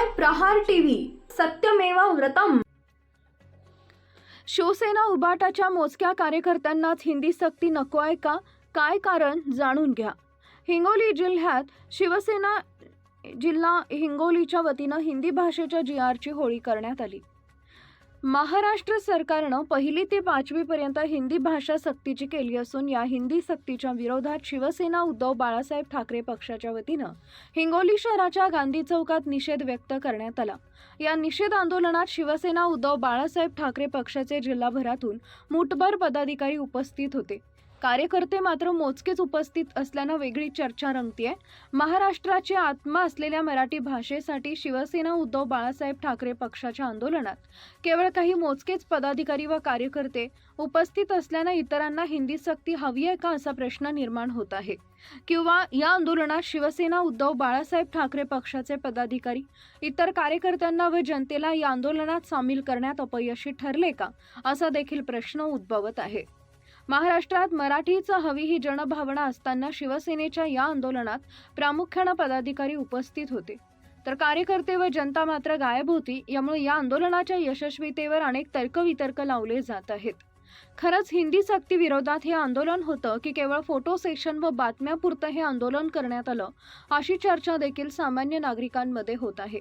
आहे प्रहार टीव्ही. सत्यमेवा व्रतम. शिवसेना उबाटाच्या मोजक्या कार्यकर्त्यांनाच हिंदी सक्ती नको आहे का? काय कारण जाणून घ्या. हिंगोली जिल्ह्यात शिवसेना जिल्हा हिंगोलीच्या वतीनं हिंदी भाषेच्या जी आरची होळी करण्यात आली. महाराष्ट्र सरकारनं पहिली ते पाचवीपर्यंत हिंदी भाषा सक्तीची केली असून या हिंदी सक्तीच्या विरोधात शिवसेना उद्धव बाळासाहेब ठाकरे पक्षाच्या वतीनं हिंगोली शहराच्या गांधी चौकात निषेध व्यक्त करण्यात आला. या निषेध आंदोलनात शिवसेना उद्धव बाळासाहेब ठाकरे पक्षाचे जिल्हाभरातून मुठभर पदाधिकारी उपस्थित होते. कार्यकर्ते मात्र मोजकेच उपस्थित असल्यानं वेगळी चर्चा रंगतीये. महाराष्ट्राची आत्मा असलेल्या मराठी भाषेसाठी शिवसेना उद्धव बाळासाहेब ठाकरे पक्षाच्या आंदोलनात. केवळ काही मोजकेच पदाधिकारी व कार्यकर्ते उपस्थित असल्यानं इतरांना हिंदी सक्ती हवी आहे का असा प्रश्न निर्माण होत आहे. किंवा या आंदोलनात शिवसेना उद्धव बाळासाहेब ठाकरे पक्षाचे पदाधिकारी इतर कार्यकर्त्यांना व जनतेला या आंदोलनात सामील करण्यात अपयशी ठरले का? असा देखील प्रश्न उद्भवत आहे. महाराष्ट्रात मराठीच हवी ही जनभावना असताना शिवसेनेच्या या आंदोलनात प्रामुख्यानं पदाधिकारी उपस्थित होते. तर कार्यकर्ते व जनता मात्र गायब होती यामुळे या आंदोलनाच्या यशस्वीतेवर अनेक तर्कवितर्क लावले जात आहेत. खरंच हिंदी सक्ती विरोधात हे आंदोलन होतं की केवळ फोटो सेक्शन व बातम्यापुरतं हे आंदोलन करण्यात आलं अशी चर्चा देखील सामान्य नागरिकांमध्ये होत आहे.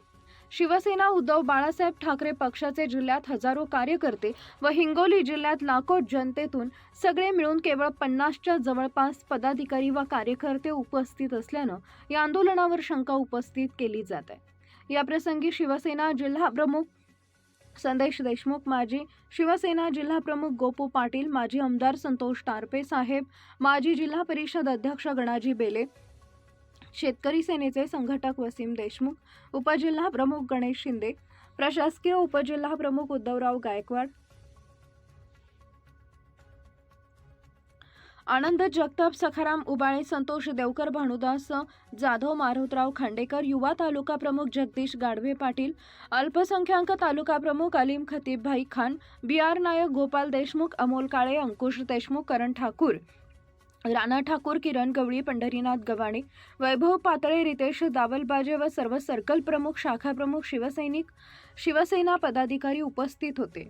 शिवसेना उद्धव बाळासाहेब ठाकरे पक्षाचे जिल्ह्यात हजारो कार्यकर्ते व हिंगोली जिल्ह्यात लाखो जनतेतून सगळे मिळून केवळ पन्नासच्या जवळपास पदाधिकारी व कार्यकर्ते उपस्थित असल्यानं या आंदोलनावर शंका उपस्थित केली जात आहे. याप्रसंगी शिवसेना जिल्हा प्रमुख संदेश देशमुख माजी शिवसेना जिल्हा प्रमुख गोपू पाटील माजी आमदार संतोष टारपे साहेब माजी जिल्हा परिषद अध्यक्ष गणाजी बेले शेतकरी सेनेचे संघटक वसीम देशमुख उपजिल्हा प्रमुख गणेश शिंदे प्रशासकीय उपजिल्हा प्रमुख उद्धवराव गायकवाड आनंद जगताप सखाराम उबाळे संतोष देवकर भानुदास जाधव मारुतराव खांडेकर युवा तालुका प्रमुख जगदीश गाडवे पाटील अल्पसंख्याक तालुका प्रमुख अलीम खतीब भाई खान बी आर नायक गोपाल देशमुख अमोल काळे अंकुश देशमुख करण ठाकूर राणा ठाकूर किरण गवळी पंढरीनाथ गव्हाणे वैभव पातळे रितेश दावलबाजे व सर्व सर्कल प्रमुख शाखा प्रमुख शिवसैनिक शिवसेना पदाधिकारी उपस्थित होते.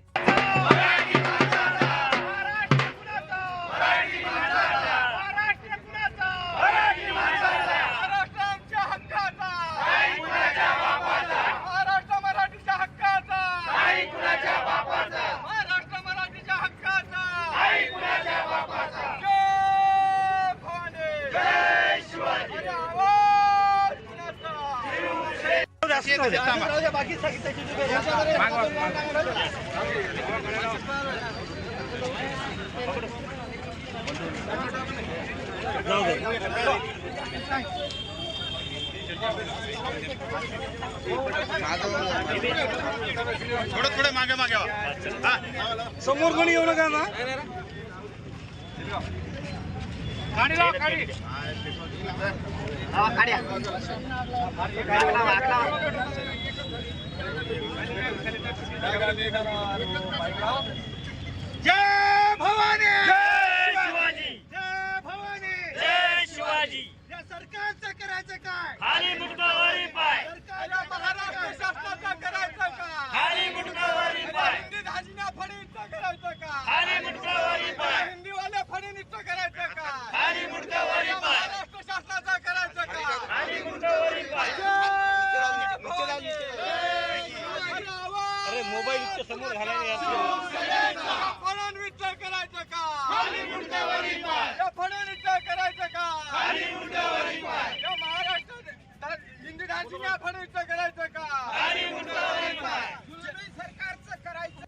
थोडं थोडं मागे मागे. समोर कोणी येऊ नका ना. જય ભવાની! अरे मोबाईल समोर फडणवीसचं करायचं का? खाली मुटकावरी पाय. या फडणवीसचं करायचं का? खाली मुटकावरी पाय. या महाराष्ट्र हिंदी धाजीना फडणवीसचं करायचं